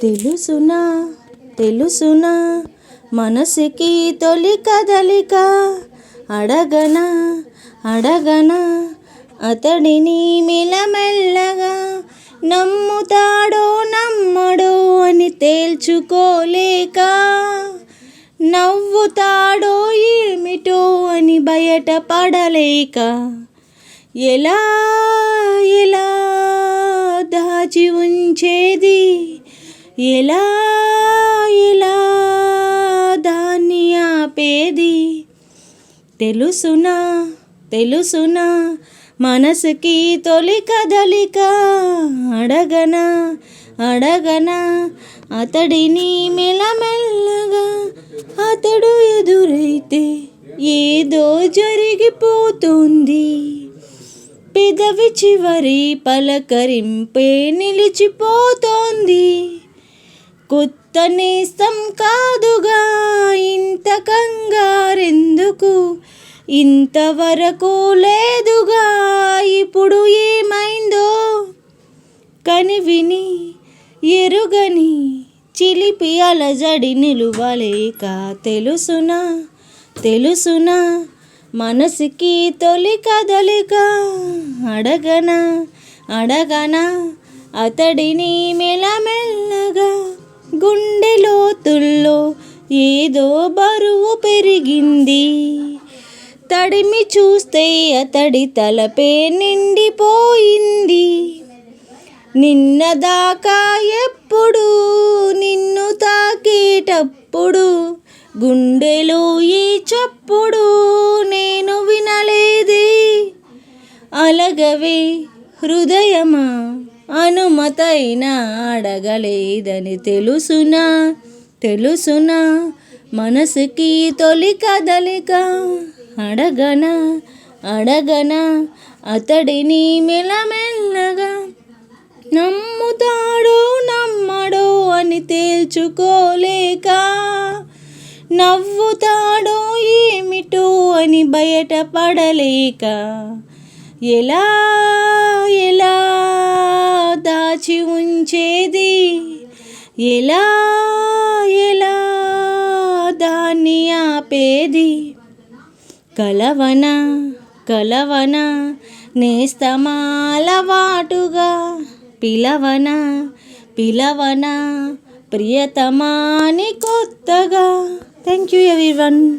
తెలుసునా తెలుసునా మనసుకి తొలి కదలిక. అడగనా అడగనా అతడిని మిలమెల్లగా నమ్ముతాడో నమ్మడో అని తేల్చుకోలేక నవ్వుతాడో ఏమిటో అని బయటపడలేక ఎలా ఎలా దాచి ఉంచేది ఎలా ఎలా దాన్ని ఆపేది? తెలుసునా తెలుసునా మనసుకి తొలి కదలిక అడగనా అడగనా అతడిని మెల్లమెల్లగా అతడు ఎదురైతే ఏదో జరిగిపోతుంది. పెదవి చివరి పలకరింపే నిలిచిపోతోంది. కొత్త నేస్తం కాదుగా ఇంత కంగారెందుకు? ఇంతవరకు లేదుగా ఇప్పుడు ఏమైందో? కని విని ఎరుగని చిలిపి అలజడి నిలువలేక తెలుసునా తెలుసునా మనసుకి తొలి కదలిక? అడగనా అడగనా అతడిని మెలమెల్లగా గుండె లోతుల్లో ఏదో బరువు పెరిగింది. తడిమి చూస్తే అతడి తలపే నిండిపోయింది. నిన్నదాకా ఎప్పుడు నిన్ను తాకేటప్పుడు గుండెలో ఈ చప్పుడు నేను వినలేదే. అలగవే హృదయమా? అనుమతైనా అడగలేదని తెలుసునా తెలుసునా మనసుకి తొలి కదలిక. అడగనా అడగనా అతడిని మెలమెల్లగా నమ్ముతాడో నమ్మడో అని తేల్చుకోలేక. నవ్వుతాడో ఏమిటో అని బయటపడలేక. ఎలా ఎలా దాచి ఉంచేది? ఎలా ఎలా దాన్ని ఆపేది? కలవన కలవన నేస్తమాలవాటుగా పిలవన పిలవన ప్రియతమాని కొత్తగా. థ్యాంక్ యూ ఎవరి వన్